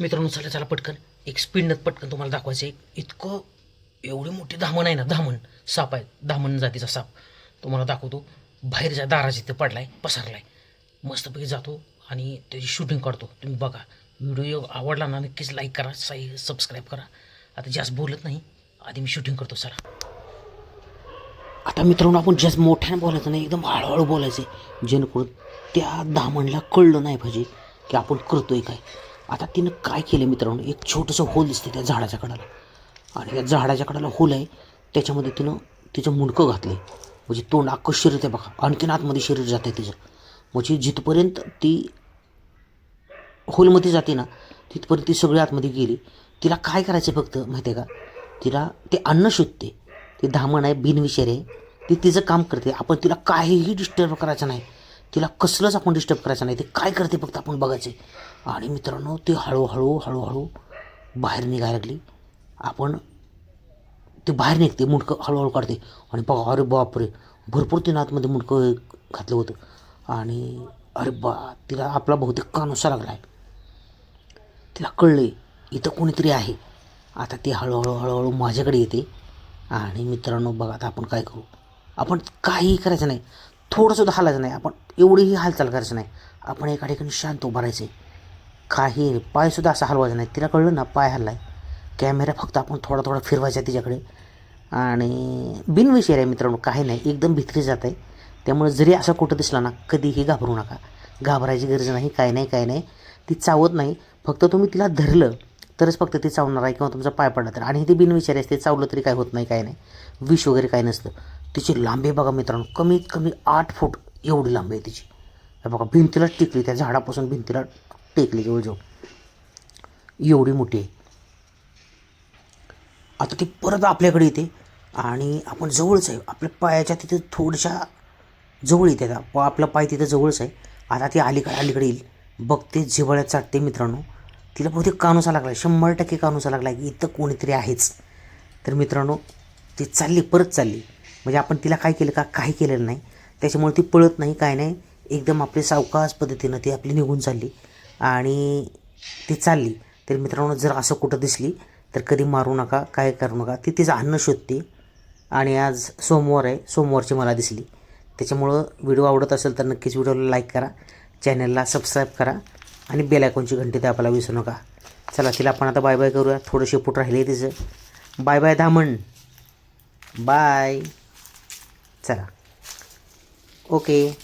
मित्रांनो चला चला पटकन. एक स्पीडनं पटकन तुम्हाला दाखवायचं. एक इतकं एवढी मोठी धामण आहे ना धामण. साप आहे. धामण जातीचा साप. तुम्हाला दाखवतो. बाहेरच्या दाराच्या इथे पडलाय पसरलाय. मस्तपैकी जातो आणि त्याची शूटिंग काढतो. तुम्ही बघा. व्हिडिओ आवडला ना नक्कीच लाईक करा साई सबस्क्राईब करा. आता जास्त बोलत नाही. आधी मी शूटिंग करतो चला. आता मित्रांनो आपण जास्त मोठ्याने बोलायचं नाही एकदम हळूहळू बोलायचं जेणेकरून त्या धामणला कळलं नाही पाहिजे की आपण करतोय काय. आता तिनं काय केलं मित्रांनो? एक छोटंसं होल दिसते त्या झाडाच्या कडाला. आणि त्या झाडाच्या कडाला होल आहे. त्याच्यामध्ये तिनं तिचं मुंडकं घातलं म्हणजे तोंड अख्खं शरीर आहे बघा. आणखीन आतमध्ये शरीर जात आहे तिचं. म्हणजे जिथपर्यंत ती होलमध्ये जाते ना तिथपर्यंत ती सगळी आतमध्ये गेली. तिला काय करायचं फक्त माहिती आहे का? तिला ते अन्न शोधते. ते धामण आहे बिनविषारी आहे. ती तिचं काम करते. आपण तिला काहीही डिस्टर्ब करायचं नाही. तिला कसलंच आपण डिस्टर्ब करायचं नाही. ते काय करते फक्त आपण बघायचे. आणि मित्रांनो ते हळूहळू हळूहळू बाहेर निघायला लागली. आपण ते बाहेर निघते मुंडकं हळूहळू काढते. आणि बघा अरे बापरे भरपूर तिनं आतमध्ये मुंडकं घातलं होतं. आणि अरे बा तिला आपला बहुतेक कानुसा लागला आहे तिला कळलं इथं कोणीतरी आहे. आता ती हळूहळू हळूहळू माझ्याकडे येते. आणि मित्रांनो बघा आता आपण काय करू? आपण काहीही करायचं नाही. थोडंसुद्धा हालायचं नाही. आपण एवढीही हालचाल करायचं नाही. आपण एका ठिकाणी शांत उभं राहायचं काही पायसुद्धा असं हलवायचं नाही. तिला कळलं ना पाय हल्लाय. कॅमेरा फक्त आपण थोडा थोडा फिरवायचा तिच्याकडे. आणि बिनविषय आहे मित्रांनो काही नाही. एकदम भित्री जात आहे. त्यामुळे जरी असं कुठं दिसला ना कधीही घाबरू नका. घाबरायची गरज नाही. काय नाही काय नाही. ती चावत नाही. फक्त तुम्ही तिला धरलं तरच फक्त ती चावणार आहे किंवा तुमचा पाय पडला तर. आणि ते बिनविचारी असते चावलं तरी काय होत नाही काय नाही. विष वगैरे काय नसतं. तिची लांबी बघा मित्रांनो कमीत कमी आठ फूट एवढी लांबी आहे तिची. हे बघा भिंतीला टेकली त्या झाडापासून भिंतीला टेकली जवळजवळ एवढी मोठी आहे. आता ती परत आपल्याकडे येते आणि आपण जवळच आहे. आपल्या पायाच्या तिथे थोडशा जवळ येते आता. प- आपला पाय तिथं जवळच आहे. आता ती अलीकडे अलीकडे येईल. बघते जिवाळ्यात चाटते मित्रांनो. तिला बहुतेक कानुसा लागला आहे शंभर टक्के कानुसा लागला की इथं कोणीतरी आहेच. तर मित्रांनो ती चालली परत चालली. म्हणजे आपण तिला काय केलं का काही केलेलं नाही. त्याच्यामुळे ती पळत नाही काय नाही. एकदम आपली सावकाश पद्धतीनं ती आपली निघून चालली. आणि ती चालली. तर मित्रांनो जर असं कुठं दिसली तर कधी मारू नका काय करू नका. ती तिचं अन्न शोधते. आणि आज सोमवार आहे. सोमवारची मला दिसली. त्याच्यामुळं व्हिडिओ आवडत असेल तर नक्कीच व्हिडिओला लाईक करा. चॅनलला सबस्क्राईब करा. आणि बेल आयकॉनची घंटी दाबायला विसरू नका. चला तिला आपण आता बाय बाय करूया. थोडं शेपूट राहिले तिचं. बाय बाय धामण. बाय चला. ओके.